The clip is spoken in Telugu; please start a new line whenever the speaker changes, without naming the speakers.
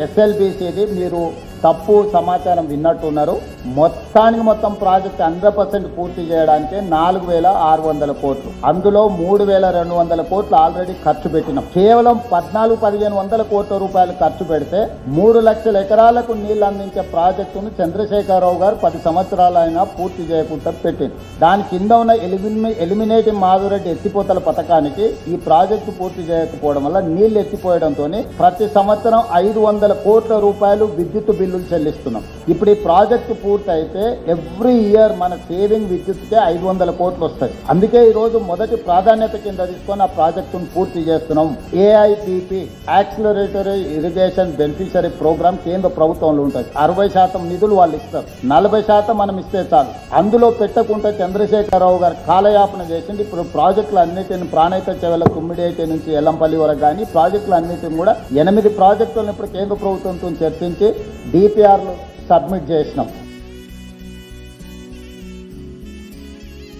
ఎస్ఎల్బిసిది మీరు తప్పు సమాచారం విన్నట్టున్నారు. మొత్తానికి మొత్తం ప్రాజెక్ట్ హండ్రెడ్ పర్సెంట్ పూర్తి చేయడానికి నాలుగు వేల ఆరు వందల కోట్లు. అందులో మూడు వేల రెండు వందల కోట్లు ఆల్రెడీ ఖర్చు పెట్టినాం. కేవలం పద్నాలుగు పదిహేను వందల కోట్ల రూపాయలు ఖర్చు పెడితే మూడు లక్షల ఎకరాలకు నీళ్ళు అందించే ప్రాజెక్టును చంద్రశేఖరరావు గారు పది సంవత్సరాలైనా పూర్తి చేయకుండా పెట్టింది. దాని కింద ఉన్న ఎలిమినే ఎలిమినేటింగ్ మాధురెడ్డి ఎత్తిపోతల పథకానికి ఈ ప్రాజెక్టు పూర్తి చేయకపోవడం వల్ల నీళ్ళు ఎత్తిపోయడంతో ప్రతి సంవత్సరం ఐదు వందల కోట్ల రూపాయలు విద్యుత్ బిల్లు బిల్లులు చెల్లిస్తున్నాం. ఇప్పుడు ఈ ప్రాజెక్టు పూర్తయితే ఎవ్రీ ఇయర్ మన సేవింగ్ విద్యుత్కే ఐదు వందల కోట్లు వస్తాయి. అందుకే ఈ రోజు మొదటి ప్రాధాన్యత కింద తీసుకొని ఆ ప్రాజెక్టును పూర్తి చేస్తున్నాం. AIBP accelerated irrigation beneficiary programme కేంద్ర ప్రభుత్వంలో ఉంటుంది అరవై శాతం నిధులు వాళ్ళు ఇస్తారు. నలభై శాతం మనం ఇస్తే చాలు. అందులో పెట్టకుండా చంద్రశేఖరరావు గారు కాలయాపన చేసింది ఇప్పుడు ప్రాజెక్టులు అన్నిటిని ప్రాణహిత చెవెల కుమ్మిడేటి నుంచి ఎల్లంపల్లి వరకు కానీ ప్రాజెక్టులు అన్నిటిని కూడా ఎనిమిది ప్రాజెక్టులను ఇప్పుడు కేంద్ర ప్రభుత్వంతో చర్చించి డిపిఆర్లు సబ్మిట్ చేసినాం.